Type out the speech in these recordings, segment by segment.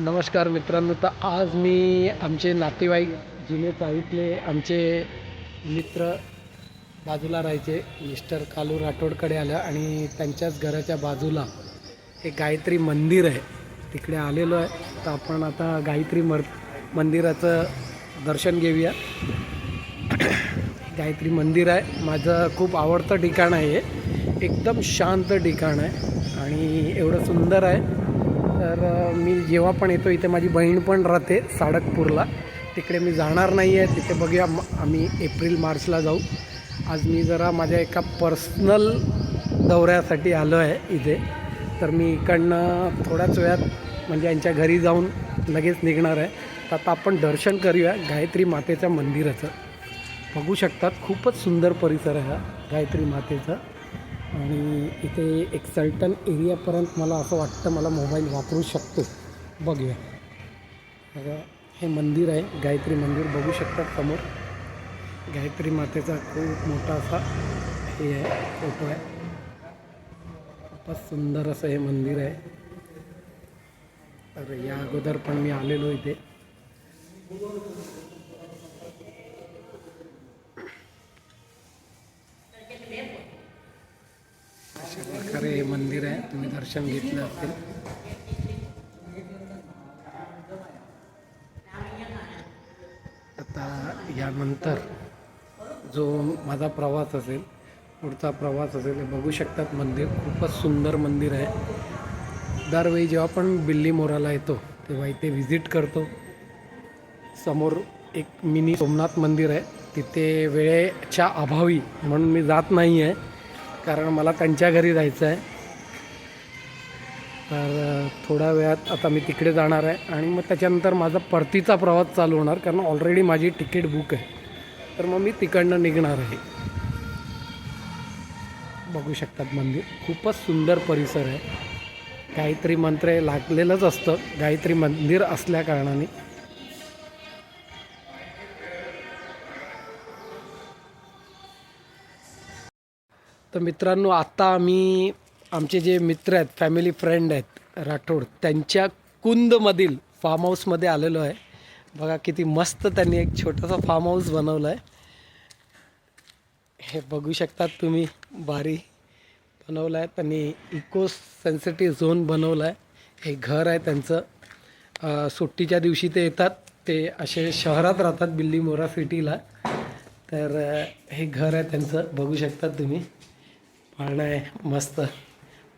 नमस्कार मित्रांनो तर आज मी आमचे नातेवाईक जुने चाळीतले आमचे मित्र बाजूला राहायचे. मिस्टर कालू राठोडकडे आलं आणि त्यांच्याच घराच्या बाजूला एक गायत्री मंदिर आहे. तिकडे आलेलो आहे. तर आपण आता गायत्री मर मंदिराचं दर्शन घेऊया. गायत्री मंदिर आहे. माझं खूप आवडतं ठिकाण आहे हे. एकदम शांत ठिकाण आहे आणि एवढं सुंदर आहे. तर मी जेव्हा पण येतो इथे माझी बहीण पण राहते साडकपूरला. तिकडे मी जाणार नाही आहे तिथे बघूया आम्ही एप्रिल मार्चला जाऊ. आज मी जरा माझ्या एका पर्सनल दौऱ्यासाठी आलो आहे इथे. तर मी इकडनं थोड्याच वेळात म्हणजे यांच्या घरी जाऊन लगेच निघणार आहे. तर आता आपण दर्शन करूया गायत्री मातेच्या मंदिराचं. बघू शकतात खूपच सुंदर परिसर आहे हा गायत्री मातेचा. आणि इथे एक सर्टन एरियापर्यंत मला असं वाटतं मला मोबाईल वापरू शकतो. बघूया. बघा, हे मंदिर आहे गायत्री मंदिर. बघू शकतात समोर. गायत्री मातेचा खूप मोठा असा हे आहे फोटो आहे. खूपच सुंदर असं हे मंदिर आहे. तर या अगोदर पण मी आलेलो इथे. प्रकारे हे मंदिर आहे. तुम्ही दर्शन घेतलं असेल. आता यानंतर जो माझा प्रवास असेल पुढचा प्रवास असेल हे बघू शकतात मंदिर. खूपच सुंदर मंदिर आहे. दरवेळी जेव्हा आपण बिल्ली मोराला येतो तेव्हा इथे व्हिजिट करतो. समोर एक मिनी सोमनाथ मंदिर आहे. तिथे वेळेच्या अभावी म्हणून मी जात नाही आहे कारण मला त्यांच्या घरी जायचं आहे तर थोड्या वेळात आता मी तिकडे जाणार आहे आणि मग त्याच्यानंतर माझा परतीचा प्रवास चालू होणार कारण ऑलरेडी माझी तिकीट बुक आहे. तर मग मी तिकडनं निघणार आहे. बघू शकतात मंदिर. खूपच सुंदर परिसर आहे. गायत्री मंत्र लागलेलंच असतं. गायत्री मंदिर असल्या कारणाने. तर मित्रांनो आत्ता आम्ही आमचे जे मित्र आहेत फॅमिली फ्रेंड आहेत राठोड त्यांच्या कुंदमधील फार्म हाऊसमध्ये आलेलो आहे. बघा किती मस्त त्यांनी एक छोटासा फार्म हाऊस बनवलं आहे हे बघू शकतात तुम्ही बारी बनवलं आहे त्यांनी इको सेन्सिटिव्ह झोन बनवलं आहे हे घर आहे त्यांचं. सुट्टीच्या दिवशी ते येतात. ते असे शहरात राहतात बिल्ली मोरा सिटीला. तर हे घर आहे त्यांचं. बघू शकतात तुम्ही. पाळणं आहे मस्त.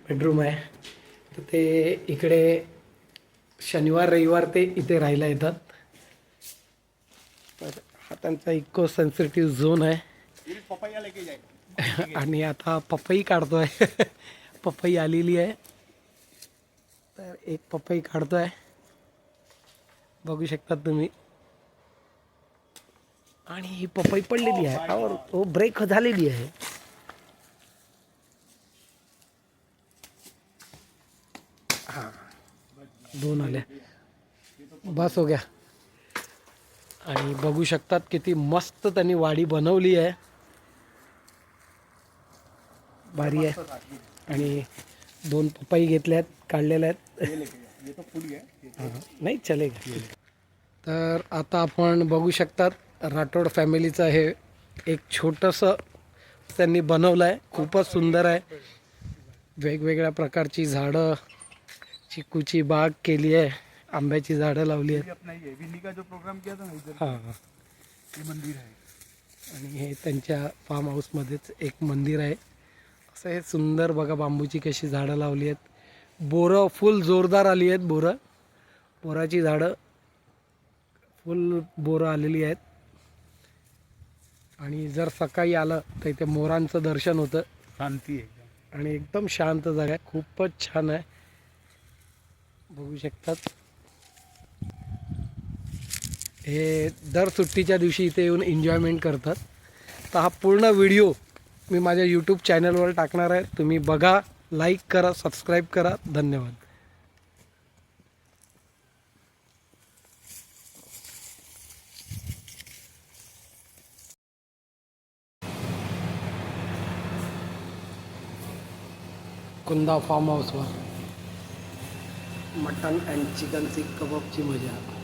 बेडरूम आहे. तर ते इकडे शनिवार रविवार ते इथे राहायला येतात. तर हा त्यांचा इको सेन्सिटिव्ह झोन आहे. आणि आता पपई काढतोय. पपई आलेली आहे. तर एक पपई काढतोय. बघू शकतात तुम्ही. आणि ही पपई पडलेली आहे. और तो ब्रेक झालेली आहे. दोन आल्या. बस हो गया. आणि बघू शकतात किती मस्त त्यांनी वाडी बनवली आहे. भारी आहे. आणि दोन पपई घेतल्यात काढलेल्या आहेत. नाही चले तर आता आपण बघू शकतात राठोड फॅमिलीचं हे एक छोटंसं त्यांनी बनवलं आहे खूपच सुंदर आहे. वेगवेगळ्या प्रकारची झाडं चिकूची बाग केली आहे. आंब्याची झाडं लावली आहेत. अपना ये विन्नी का जो प्रोग्राम किया था ना इधर. हां. हां ये मंदिर है आणि हे त्यांच्या फार्म हाऊसमध्येच एक मंदिर आहे. असं हे सुंदर बघा बांबूची कशी झाडं लावली आहेत. बोरं फुल जोरदार आली आहेत बोरं. बोराची झाडं फुल बोरं आलेली आहेत. आणि जर सकाळी आलं तर इथे मोरांचं दर्शन होतं. शांति है एकदम. आणि एकदम शांत जागा आहे. खूपच छान आहे. बघू शकतात. हे दर सुट्टीच्या दिवशी इथे येऊन एन्जॉयमेंट करतात. तर हा पूर्ण व्हिडिओ मी माझ्या यूट्यूब चॅनलवर टाकणार आहे. तुम्ही बघा लाईक करा सबस्क्राईब करा. धन्यवाद. कुंदा फार्म हाऊसवर मटन अँड चिकन सीख कबाबची मजा.